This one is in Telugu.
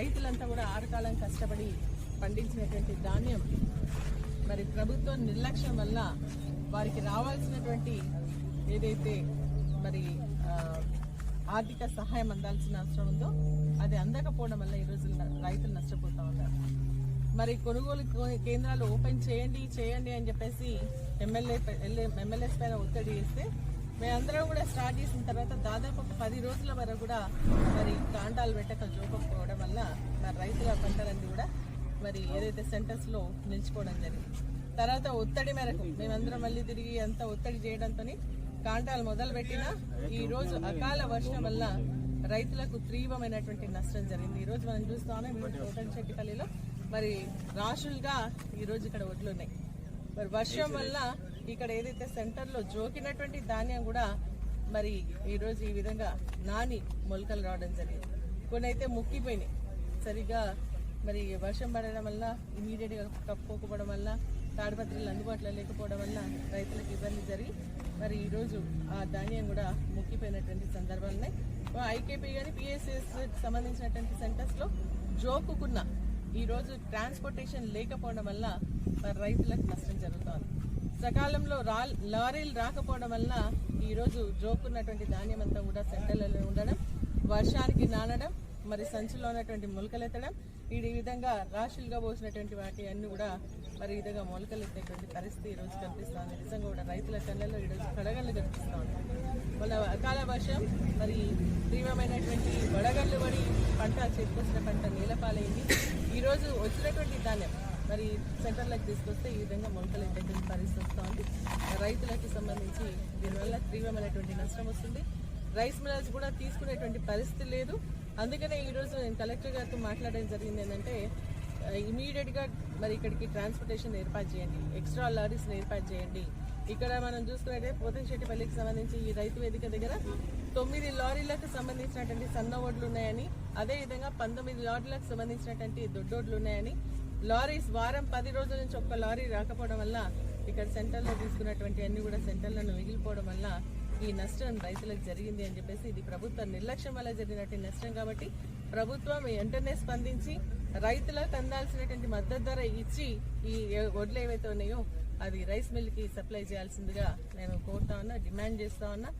రైతులంతా కూడా ఆరుకాలం కష్టపడి పండించినటువంటి ధాన్యం మరి ప్రభుత్వం నిర్లక్ష్యం వల్ల వారికి రావాల్సినటువంటి ఏదైతే మరి ఆర్థిక సహాయం అందాల్సిన అవసరం ఉందో అది అందకపోవడం వల్ల ఈరోజు రైతులు నష్టపోతూ ఉన్నారు. మరి కొనుగోలు కేంద్రాలు ఓపెన్ చేయండి చేయండి అని చెప్పేసి ఎమ్మెల్యే ఎమ్మెల్యేస్ పైన ఒత్తిడి చేస్తే మేమందరం కూడా స్టార్ట్ చేసిన తర్వాత దాదాపు ఒక పది రోజుల వరకు కూడా మరి కాంటాలు పెట్టక చూపకపోవడం వల్ల మరి రైతుల పంటలన్నీ కూడా మరి ఏదైతే సెంటర్స్లో నిలిచిపోవడం జరిగింది. తర్వాత ఒత్తిడి మేరకు మేమందరం మళ్ళీ తిరిగి అంత ఒత్తిడి చేయడంతో కాంటాలు మొదలు పెట్టినా అకాల వర్షం వల్ల రైతులకు తీవ్రమైనటువంటి నష్టం జరిగింది. ఈరోజు మనం చూస్తా ఉన్నాం కోటంశెట్టిపల్లిలో మరి రాశులుగా ఈరోజు ఇక్కడ వడ్లు ఉన్నాయి మరి వర్షం వల్ల ఇక్కడ ఏదైతే సెంటర్లో జోకినటువంటి ధాన్యం కూడా మరి ఈరోజు ఈ విధంగా నాని మొలకలు రావడం జరిగింది. కొన్ని అయితే ముక్కిపోయినాయి. సరిగా మరి వర్షం పడడం వల్ల ఇమీడియట్గా కప్పుకోకపోవడం వల్ల తాడిపత్రులు అందుబాటులో లేకపోవడం వల్ల రైతులకు ఇబ్బంది జరిగి మరి ఈరోజు ఆ ధాన్యం కూడా ముక్కిపోయినటువంటి సందర్భాలు ఉన్నాయి. ఐకేపీ కానీ పిఎస్ఎస్ సంబంధించినటువంటి సెంటర్స్లో జోకుకున్న ఈరోజు ట్రాన్స్పోర్టేషన్ లేకపోవడం వల్ల మరి రైతులకు నష్టం జరుగుతోంది. సకాలంలో రా లారీలు రాకపోవడం వల్ల ఈరోజు జోకున్నటువంటి ధాన్యం అంతా కూడా సెంటర్లలో ఉండడం వర్షానికి నానడం మరి సంచిలో ఉన్నటువంటి మొలకలెత్తడం ఈ విధంగా రాశులుగా పోసినటువంటి వాటి అన్ని కూడా మరి ఈ విధంగా మొలకలెత్తేటువంటి పరిస్థితి ఈరోజు రోజు కనిపిస్తుంది. నిజంగా కూడా రైతుల కళ్ళల్లో ఈరోజు కడగళ్ళు కనిపిస్తూ ఉన్నాయి మన అకాల వర్షం మరి తీవ్రమైనటువంటి వడగళ్ళు పడి పంట చేతికొచ్చిన పంట నేలపాలైంది. ఈరోజు వచ్చినటువంటి ధాన్యం మరి సెంటర్లకు తీసుకొస్తే ఈ విధంగా మొలకలు ఎత్తేటువంటి పరిస్థితి వస్తుంది. రైతులకు సంబంధించి దీనివల్ల తీవ్రమైనటువంటి నష్టం వస్తుంది. రైస్ మిల్లర్స్ కూడా తీసుకునేటువంటి పరిస్థితి లేదు. అందుకనే ఈ నేను కలెక్టర్ గారితో మాట్లాడడం జరిగింది ఏంటంటే ఇమీడియట్గా మరి ఇక్కడికి ట్రాన్స్పోర్టేషన్ ఏర్పాటు చేయండి. ఎక్స్ట్రా లారీస్ ఏర్పాటు చేయండి. ఇక్కడ మనం చూసుకున్నట్టే పోతంశెట్టిపల్లికి సంబంధించి ఈ రైతు వేదిక దగ్గర తొమ్మిది లారీలకు సంబంధించినటువంటి సన్న ఓడ్లు ఉన్నాయని అదే విధంగా పంతొమ్మిది లారీలకు సంబంధించినటువంటి దొడ్డోడ్లు ఉన్నాయని లారీస్ వారం పది రోజుల నుంచి ఒక్క లారీ రాకపోవడం వల్ల ఇక్కడ సెంటర్లో తీసుకున్నటువంటి అన్ని కూడా సెంటర్లను మిగిలిపోవడం వల్ల ఈ నష్టం రైతులకు జరిగింది అని చెప్పేసి ఇది ప్రభుత్వ నిర్లక్ష్యం వల్ల జరిగినటువంటి నష్టం కాబట్టి ప్రభుత్వం వెంటనే స్పందించి రైతులకు అందాల్సినటువంటి మద్దతు ధర ఇచ్చి ఈ వడ్లు ఏవైతే ఉన్నాయో అది రైస్ మిల్కి సప్లై చేయాల్సిందిగా నేను కోరుతా ఉన్నా డిమాండ్ చేస్తా ఉన్నా.